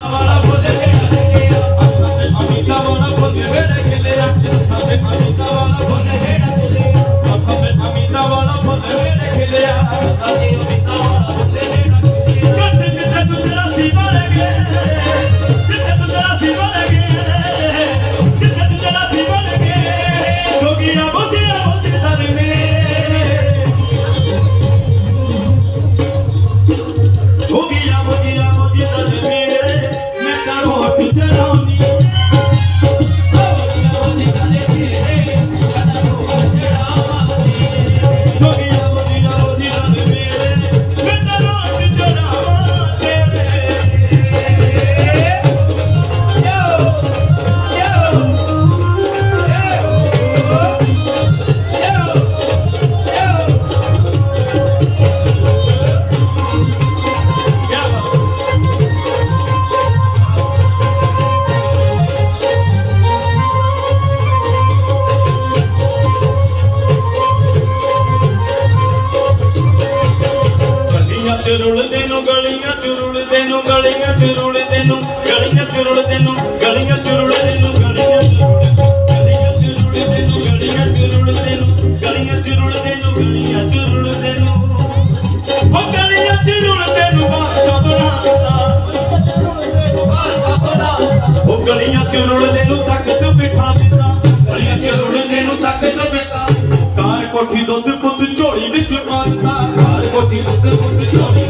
ਵਾਲਾ ਬੋਲੇ ਖੇਡ ਕੇ ਅਮੀਤਾ ਵਾਲਾ ਬੋਲੇ ਖੇਡ ਕੇ ਲੈ ਅੱਜ ਉਹ ਗਲੀਆਂ ਚ ਰੁੜਦੇ ਨੂੰ ਤੱਕ ਤੇ ਬਿਠਾ ਦਿੱਤਾ। ਗਲੀਆਂ ਚ ਰੁੜਦੇ ਨੂੰ ਤੱਕ ਤੇ ਬਿਠਾ ਕਾਰ ਕੋਠੀ ਦੁੱਧ ਪੁੱਤ ਝੋਲੀ ਵਿੱਚ ਪਾ ਦਿੱਤਾ। ਕਾਰ ਕੋਠੀ ਦੁੱਧ ਪੁੱਤ ਝੋਲੀ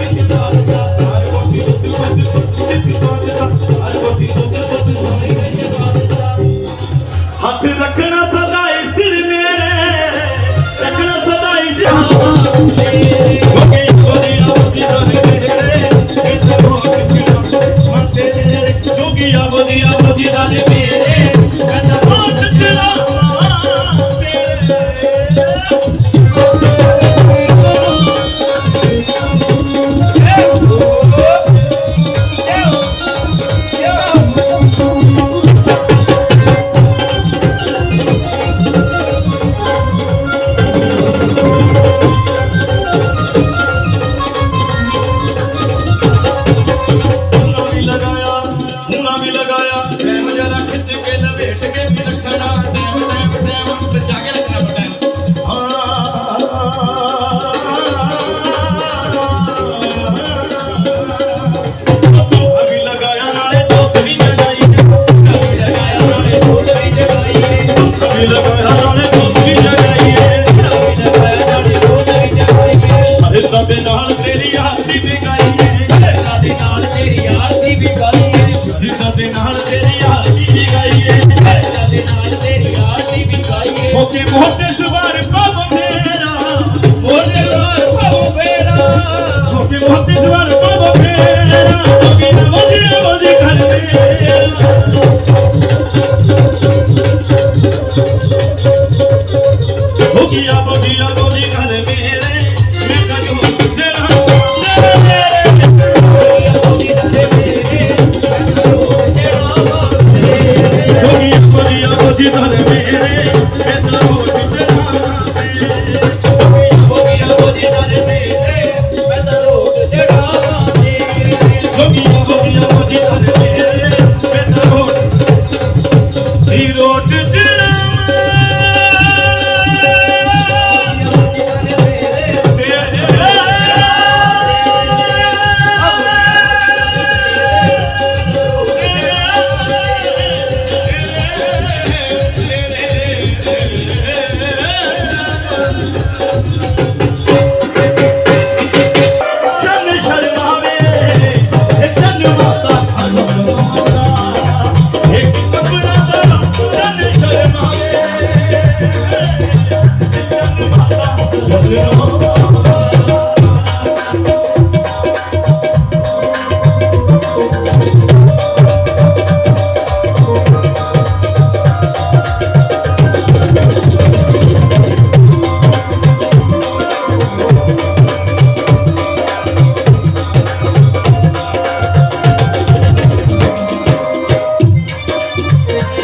What did you want to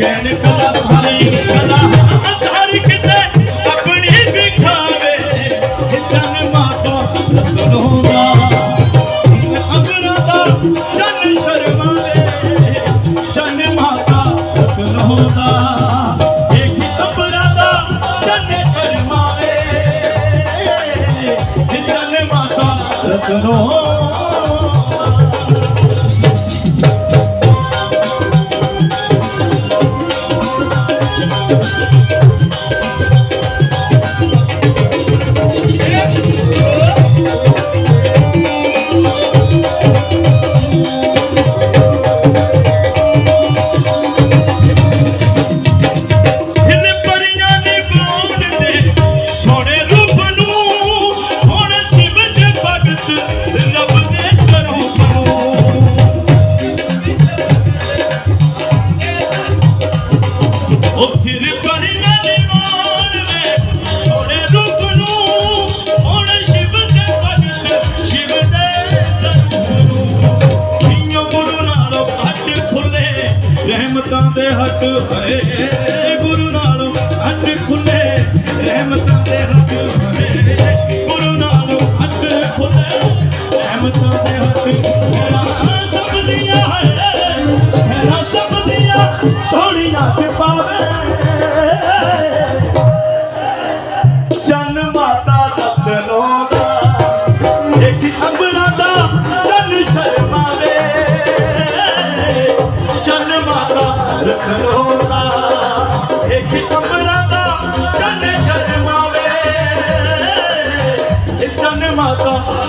no کلام خالی どうぞ。ਘਟ ਹੋਏ। ਗੁਰੂ ਨਾਲੋਂ ਹੱਥ ਖੁੱਲੇ, ਰਹਿਮਤ ਦੇ ਹੱਥ ਹੋਏ ਗੁਰੂ ਨਾਲੋਂ ਹੱਥ ਖੁੱਲੇ, ਰਹਿਮਤ ਦੇ ਹੱਥ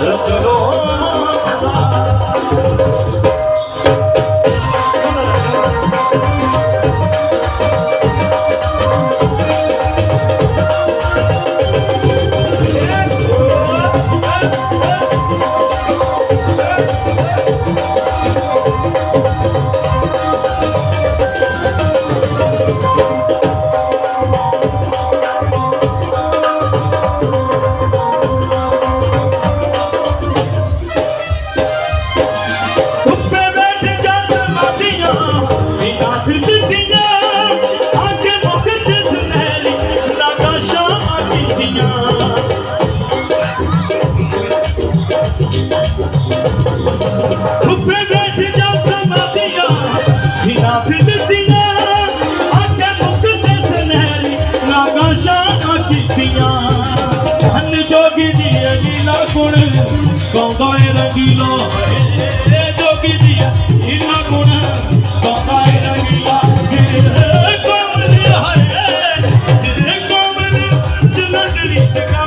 સજનો ਦੀਆਂ ਹੰਨ ਜੋਗੀ ਦੀ ਲੀਲਾ ਗੁਣ, ਗਾਉਂਦਾ ਏ ਰੰਗੀਲਾ ਏ ਜੋਗੀ ਦੀ ਲੀਲਾ ਗੁਣ, ਗਾਉਂਦਾ ਏ ਰੰਗੀਲਾ ਕੋਮਲ ਹਾਏ ਕੋਮਲ ਜਨਮ ਦੀ ਟਕਾ